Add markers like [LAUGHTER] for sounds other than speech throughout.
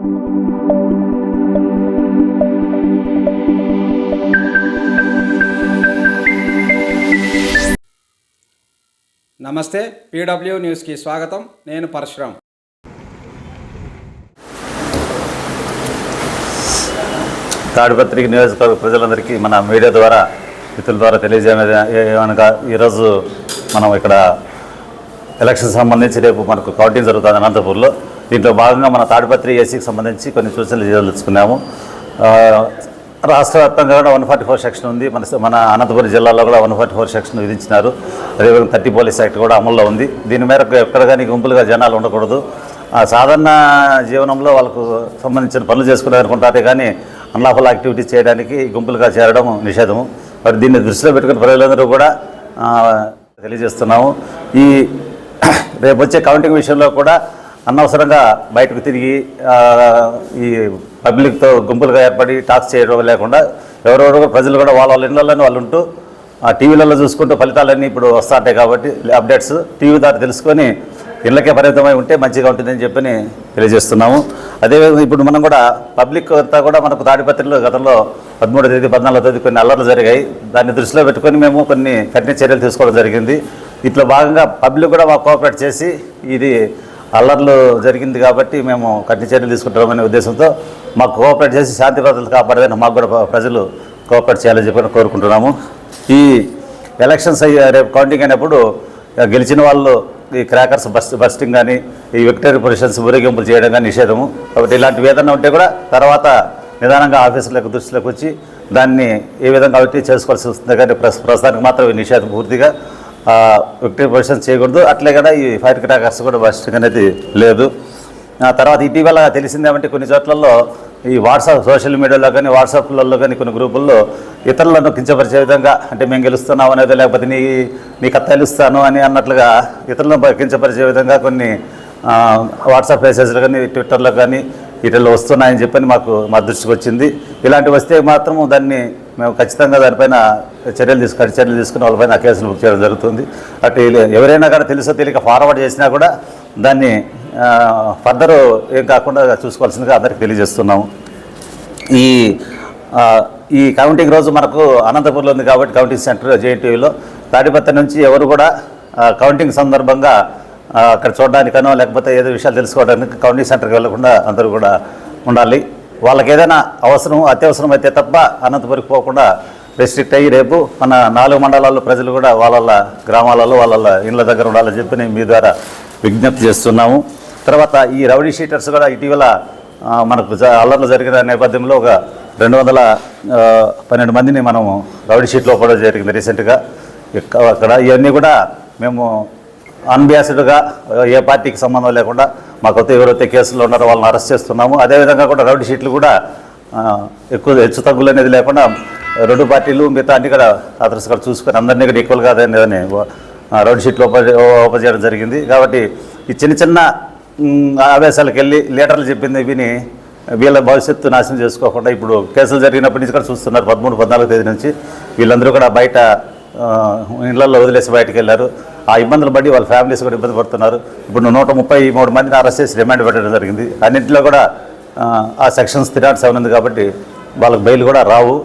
నమస్తే పీడబ్ల్యూ న్యూస్కి స్వాగతం. నేను పరశురామ్ తాడిపత్రిక నియోజకవర్గ ప్రజలందరికీ మన మీడియా ద్వారా మిత్రుల ద్వారా తెలియజేయమని ఈరోజు మనం ఇక్కడ ఎలక్షన్ సంబంధించి రేపు మనకు కౌంటింగ్ జరుగుతుంది అనంతపూర్లో. దీంట్లో భాగంగా మన తాడిపత్రి ఏసీకి సంబంధించి కొన్ని సూచనలు చేయదలుచుకున్నాము రాష్ట్ర వ్యాప్తంగా కూడా వన్ ఫార్టీ ఫోర్ సెక్షన్ ఉంది. మన మన అనంతపురం జిల్లాలో కూడా వన్ ఫార్టీ ఫోర్ సెక్షన్ విధించినారు. అదేవిధంగా థర్టీ పోలీస్ యాక్ట్ కూడా అమల్లో ఉంది. దీని మేరకు ఎక్కడ కానీ గుంపులుగా జనాలు ఉండకూడదు. ఆ సాధారణ జీవనంలో వాళ్ళకు సంబంధించిన పనులు చేసుకునే అనుకుంటారే కానీ అన్లాఫుల్ యాక్టివిటీస్ చేయడానికి గుంపులుగా చేరడం నిషేధము. మరి దీన్ని దృష్టిలో పెట్టుకుని ప్రజలందరూ కూడా తెలియజేస్తున్నాము. ఈ [CLEARS THROAT] రేపు వచ్చే కౌంటింగ్ విషయంలో కూడా అనవసరంగా బయటకు తిరిగి ఈ పబ్లిక్తో గుంపులుగా ఏర్పడి టాక్స్ చేయడం లేకుండా ఎవరెవరు ప్రజలు కూడా వాళ్ళ వాళ్ళ ఇళ్ళలోనే వాళ్ళు ఉంటూ ఆ టీవీలలో చూసుకుంటూ ఫలితాలన్నీ ఇప్పుడు వస్తుంటాయి కాబట్టి అప్డేట్స్ టీవీ ద్వారా తెలుసుకొని ఇళ్ళకే పరిమితమై ఉంటే మంచిగా ఉంటుందని చెప్పని తెలియజేస్తున్నాము. అదేవిధంగా ఇప్పుడు మనం కూడా పబ్లిక్ అంతా కూడా మనకు తాడిపత్రిలో గతంలో పదమూడో తేదీ పద్నాలుగో తేదీ కొన్ని అల్లర్లు జరిగాయి. దాన్ని దృష్టిలో పెట్టుకొని మేము కొన్ని కఠిన చర్యలు తీసుకోవడం జరిగింది. ఇట్లా భాగంగా పబ్లిక్ కూడా మాకు కోఆపరేట్ చేసి ఇది అల్లర్లు జరిగింది కాబట్టి మేము కఠిన చర్యలు తీసుకుంటామనే ఉద్దేశంతో మాకు కోఆపరేట్ చేసి శాంతి భద్రతలు కాపాడదని మాకు కూడా ప్రజలు కోఆపరేట్ చేయాలని చెప్పి కోరుకుంటున్నాము. ఈ ఎలక్షన్స్ అయ్యే రేపు కౌంటింగ్ అయినప్పుడు గెలిచిన వాళ్ళు ఈ క్రాకర్స్ బస్ట్ బస్టింగ్ కానీ ఈ విక్టరీ పొజిషన్స్ ఊరేగింపులు చేయడం కానీ నిషేధము. కాబట్టి ఇలాంటి వేదన ఉంటే కూడా తర్వాత నిదానంగా ఆఫీసులకు దృష్టిలోకి వచ్చి దాన్ని ఏ విధంగా అవిటీ చేసుకోవాల్సి వస్తుంది కానీ ప్రస్తుతానికి మాత్రం ఈ నిషేధం పూర్తిగా విక్టరీ పొజిషన్ చేయకూడదు. అట్లే కదా ఈ ఫైర్ క్రాకర్స్ కూడా బస్టింగ్ అనేది లేదు. ఆ తర్వాత ఇటీవల తెలిసిందేమంటే కొన్ని చోట్లలో ఈ వాట్సాప్ సోషల్ మీడియాలో కానీ వాట్సాప్లలో కానీ కొన్ని గ్రూపుల్లో ఇతరులను కించపరిచే విధంగా అంటే మేము గెలుస్తున్నాం అనేది లేకపోతే నీ నీ కథ గెలుస్తాను అని అన్నట్లుగా ఇతరులను కించపరిచే విధంగా కొన్ని వాట్సాప్ మెసేజ్లు కానీ ట్విట్టర్లో కానీ వీటిల్లో వస్తున్నాయని చెప్పని మాకు మా దృష్టికి వచ్చింది ఇలాంటి వస్తే మాత్రం దాన్ని మేము ఖచ్చితంగా దానిపైన చర్యలు తీసుకు చర్యలు తీసుకుని వాళ్ళపైన కేసులు బుక్ చేయడం జరుగుతుంది. అటు ఎవరైనా కానీ తెలుసో తెలియక ఫార్వర్డ్ చేసినా కూడా దాన్ని ఫర్దర్ ఏం కాకుండా చూసుకోవాల్సిందిగా అందరికీ తెలియజేస్తున్నాము. ఈ ఈ కౌంటింగ్ రోజు మనకు అనంతపూర్లో ఉంది కాబట్టి కౌంటింగ్ సెంటర్ జేఎన్టీవీలో తాడిపత్రి నుంచి ఎవరు కూడా కౌంటింగ్ సందర్భంగా అక్కడ చూడడానికనో లేకపోతే ఏదో విషయాలు తెలుసుకోవడానికి కౌంటింగ్ సెంటర్కి వెళ్ళకుండా అందరూ కూడా ఉండాలి. వాళ్ళకి ఏదైనా అవసరం అత్యవసరం అయితే తప్ప అనంతపురికి పోకుండా రెస్ట్రిక్ట్ అయ్యి రేపు మన నాలుగు మండలాల్లో ప్రజలు కూడా వాళ్ళ గ్రామాలలో వాళ్ళ ఇళ్ళ దగ్గర ఉండాలని చెప్పి నేను మీ ద్వారా విజ్ఞప్తి చేస్తున్నాము. తర్వాత ఈ రౌడీ షీటర్స్ కూడా ఇటీవల మనకు జ- అల్లర్లు జరిగిన నేపథ్యంలో ఒక రెండు వందల పన్నెండు మందిని మనము రౌడీ షీట్లో కూడా జరిగింది రీసెంట్గా. అక్కడ ఇవన్నీ కూడా మేము అన్బ్యాసిడ్గా ఏ పార్టీకి సంబంధం లేకుండా మాకైతే ఎవరైతే కేసులు ఉన్నారో వాళ్ళని అరెస్ట్ చేస్తున్నాము. అదేవిధంగా కూడా రౌడీ షీట్లు కూడా ఎక్కువ హెచ్చు తగ్గులు అనేది లేకుండా రెండు పార్టీలు మిగతా అన్ని కూడా అతను ఇక్కడ చూసుకొని అందరినీ కూడా ఈక్వల్గా అదని రౌడీ షీట్లు ఓపెన్ ఓపెన్ చేయడం జరిగింది. కాబట్టి ఈ చిన్న చిన్న ఆవేశాలకు వెళ్ళి లీడర్లు చెప్పింది విని వీళ్ళ భవిష్యత్తు నాశనం చేసుకోకుండా ఇప్పుడు కేసులు జరిగినప్పటి నుంచి కూడా చూస్తున్నారు. పదమూడు పద్నాలుగు తేదీ నుంచి వీళ్ళందరూ కూడా బయట ఇళ్ళలో వదిలేసి బయటకు వెళ్ళారు. ఆ ఇబ్బందులు బట్టి వాళ్ళ ఫ్యామిలీస్ కూడా ఇబ్బంది పడుతున్నారు. ఇప్పుడు నూట ముప్పై మూడు మందిని అరెస్ట్ చేసి రిమాండ్ పెట్టడం జరిగింది. అన్నింటిలో కూడా ఆ, సెక్షన్స్ త్రీ నాట్ సెవెన్ ఉంది కాబట్టి వాళ్ళకి బెయిల్ కూడా రావు.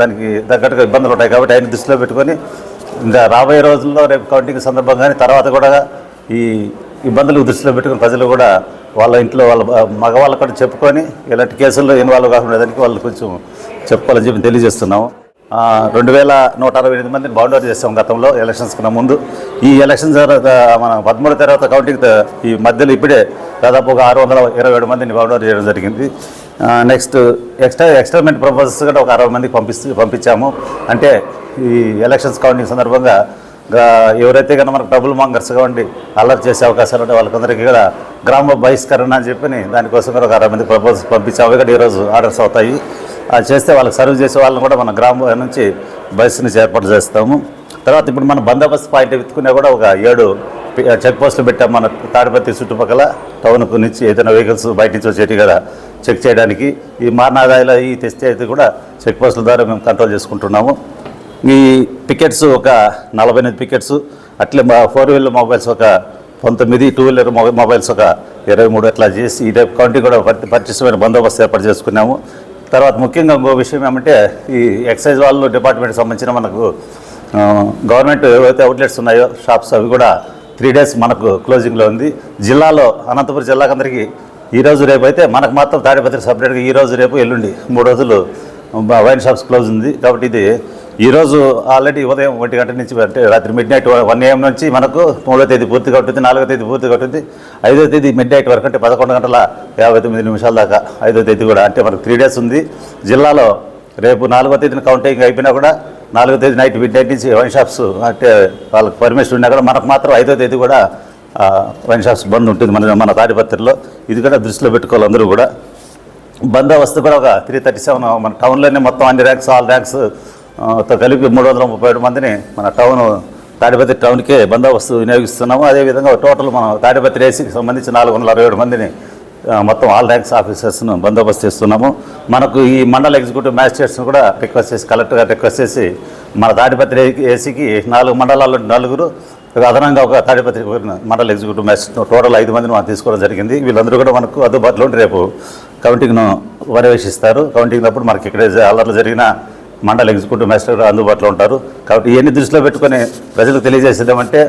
దానికి తగ్గట్టుగా ఇబ్బందులు ఉంటాయి కాబట్టి ఆయన దృష్టిలో పెట్టుకొని ఇంకా రాబోయే రోజుల్లో రేపు కౌంటింగ్ సందర్భంగానే తర్వాత కూడా ఈ ఇబ్బందులు దృష్టిలో పెట్టుకుని ప్రజలు కూడా వాళ్ళ ఇంట్లో వాళ్ళ మగవాళ్ళ కూడా చెప్పుకొని ఇలాంటి కేసుల్లో ఇన్వాల్వ్ కాకుండా దానికి వాళ్ళు కొంచెం చెప్పుకోవాలని చెప్పి తెలియజేస్తున్నాము రెండు వేల నూట అరవై ఎనిమిది మందిని బౌండరీ చేస్తాం గతంలో ఎలక్షన్స్ కన్నా ముందు. ఈ ఎలక్షన్ తర్వాత మన పదమూడు తర్వాత కౌంటింగ్ ఈ మధ్యలో ఇప్పుడే దాదాపు ఒక ఆరు వందల ఇరవై ఏడు మందిని బౌండరీ చేయడం జరిగింది. నెక్స్ట్ ఎక్స్ట్రా ఎక్స్పెరిమెంట్ ప్రపోజల్స్ కూడా ఒక అరవై మందికి పంపిస్తూ పంపించాము. అంటే ఈ ఎలక్షన్స్ కౌంటింగ్ సందర్భంగా ఎవరైతే కనుక మనకు డబుల్ మాంగర్స్గా ఉండి అలర్ట్ చేసే అవకాశాలు ఉంటే వాళ్ళకందరికీ కూడా గ్రామ బహిష్కరణ అని చెప్పి దానికోసం కూడా ఒక అరవై మంది ప్రపోజల్స్ పంపించాము. అవి కూడా ఈరోజు ఆర్డర్స్ అవుతాయి. అది చేస్తే వాళ్ళకి సర్వ్ చేసే వాళ్ళని కూడా మన గ్రామ నుంచి బస్ నుంచి ఏర్పాటు చేస్తాము. తర్వాత ఇప్పుడు మన బందోబస్తు పాయింట్ ఎత్తుకునే కూడా ఒక ఏడు చెక్ పోస్టులు పెట్టాం మన తాడిపత్రి చుట్టుపక్కల టౌన్కు నుంచి ఏదైనా వెహికల్స్ బయట నుంచి వచ్చేటి కదా చెక్ చేయడానికి. ఈ మార్నాదాయిలో ఈ తెస్తే అయితే కూడా చెక్ పోస్టుల ద్వారా మేము కంట్రోల్ చేసుకుంటున్నాము. ఈ పికెట్స్ ఒక నలభై ఎనిమిది పికెట్స్ అట్లే మా ఫోర్ వీలర్ మొబైల్స్ ఒక పంతొమ్మిది టూ వీలర్ మొబైల్స్ ఒక ఇరవై మూడు అట్లా చేసి ఈ రేపు కౌంటీ కూడా పటి- పటిష్టమైన బందోబస్తు ఏర్పాటు చేసుకున్నాము. తర్వాత ముఖ్యంగా ఇంకో విషయం ఏమంటే ఈ ఎక్సైజ్ వాళ్ళు డిపార్ట్మెంట్కి సంబంధించిన మనకు గవర్నమెంట్ ఏవైతే అవుట్లెట్స్ ఉన్నాయో షాప్స్ అవి కూడా త్రీ డేస్ మనకు క్లోజింగ్లో ఉంది. జిల్లాలో అనంతపురం జిల్లాకు అందరికీ ఈ రోజు రేపు అయితే మనకు మాత్రం తాడిపత్రి సపరేట్గా ఈ రోజు రేపు ఎల్లుండి మూడు రోజులు వైన్ షాప్స్ క్లోజ్ ఉంది. కాబట్టి ఇది ఈరోజు ఆల్రెడీ ఉదయం ఒంటి గంట నుంచి అంటే రాత్రి మిడ్ నైట్ వన్ ఏఎం నుంచి మనకు మూడో తేదీ పూర్తిగా ఉంటుంది నాలుగో తేదీ పూర్తిగా ఉంటుంది ఐదో తేదీ మిడ్ నైట్ వరకు అంటే పదకొండు గంటల యాభై తొమ్మిది నిమిషాల దాకా ఐదో తేదీ కూడా అంటే మనకు త్రీ డేస్ ఉంది. జిల్లాలో రేపు నాలుగో తేదీన కౌంటింగ్ అయిపోయినా కూడా నాలుగో తేదీ నైట్ మిడ్ నైట్ నుంచి వైన్ షాప్స్ అంటే వాళ్ళకి పర్మిషన్ ఉన్నా కూడా మనకు మాత్రం ఐదో తేదీ కూడా వైన్ షాప్స్ బంద్ ఉంటుంది మన మన తాడిపత్రిలో ఇది కూడా దృష్టిలో పెట్టుకోవాలి అందరూ కూడా. బందోబస్తు కూడా ఒక త్రీ థర్టీ సెవెన్ మన టౌన్లోనే మొత్తం అన్ని ర్యాంక్స్ ఆల్ ర్యాంక్స్తో కలిపి మూడు వందల ముప్పై ఏడు మందిని మన టౌన్ తాడిపత్రి టౌన్కే బందోబస్తు వినియోగిస్తున్నాము. అదేవిధంగా టోటల్ మనం తాడిపత్రి ఏసీకి సంబంధించి నాలుగు వందల అరవై ఏడు మందిని మొత్తం ఆల్ ర్యాంక్స్ ఆఫీసర్స్ను బందోబస్తు చేస్తున్నాము. మనకు ఈ మండల ఎగ్జిక్యూటివ్ మ్యాజిస్ట్రేట్స్ను కూడా రిక్వెస్ట్ చేసి కలెక్టర్ గారు రిక్వెస్ట్ చేసి మన తాడిపత్రి ఏసీకి నాలుగు మండలాల్లో నలుగురు అదనంగా ఒక తాడిపత్రి మండల ఎగ్జిక్యూటివ్ మ్యాజిస్ట్రేట్ టోటల్ ఐదు మందిని మనం తీసుకోవడం జరిగింది. వీళ్ళందరూ కూడా మనకు అందుబాటులో ఉండి రేపు కౌంటింగ్ను పర్యవేక్షిస్తారు కౌంటింగ్ అప్పుడు మనకి ఇక్కడ అల్లర్లు జరిగిన మండల ఎగ్జిక్యూటివ్ మ్యాజిస్ట్రేట్ కూడా అందుబాటులో ఉంటారు. కాబట్టి ఇవన్నీ దృష్టిలో పెట్టుకొని ప్రజలకు తెలియజేసేదామంటే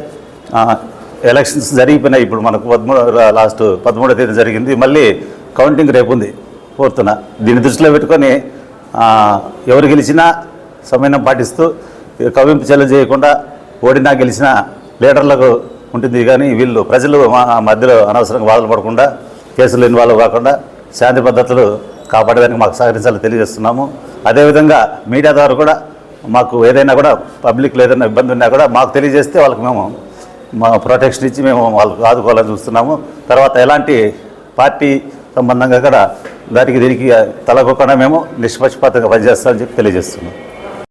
ఎలక్షన్స్ జరిగిపోయినాయి. ఇప్పుడు మనకు పదమూడు లాస్ట్ పదమూడో తేదీ జరిగింది. మళ్ళీ కౌంటింగ్ రేపు ఉంది ఫోర్త్న దీన్ని దృష్టిలో పెట్టుకొని ఎవరు గెలిచినా సమయం పాటిస్తూ కవింపు చెల్లు చేయకుండా ఓడినా గెలిచినా లీడర్లకు ఉంటుంది. కానీ వీళ్ళు ప్రజలు మా మధ్యలో అనవసరంగా బాధలు పడకుండా కేసులు ఇన్వాల్వ్ కాకుండా శాంతి పద్ధతులు కాపాడడానికి మాకు సహకరించాలని తెలియజేస్తున్నాము. అదేవిధంగా మీడియా ద్వారా కూడా మాకు ఏదైనా కూడా పబ్లిక్లో ఏదైనా ఇబ్బంది ఉన్నా కూడా మాకు తెలియజేస్తే వాళ్ళకి మేము మా ప్రొటెక్షన్ ఇచ్చి మేము వాళ్ళు ఆదుకోవాలని చూస్తున్నాము. తర్వాత ఎలాంటి పార్టీ సంబంధంగా కూడా దానికి దీనికి తలకోకుండా మేము నిష్పక్షపాతంగా పనిచేస్తామని చెప్పి తెలియజేస్తున్నాం.